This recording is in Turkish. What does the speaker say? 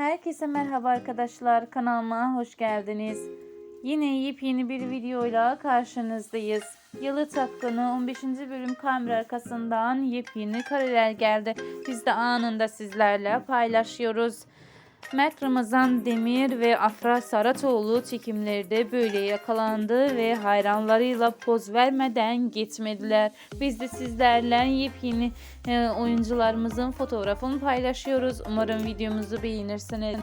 Herkese merhaba arkadaşlar. Kanalıma hoş geldiniz. Yine yepyeni bir videoyla karşınızdayız. Yalı Tapkanı 15. bölüm kamera arkasından yepyeni kareler geldi. Biz de anında sizlerle paylaşıyoruz. Mert Ramazan Demir ve Afra Saratoğlu çekimlerde böyle yakalandı ve hayranlarıyla poz vermeden gitmediler. Biz de sizlerle yepyeni e, oyuncularımızın fotoğrafını paylaşıyoruz. Umarım videomuzu beğenirsiniz.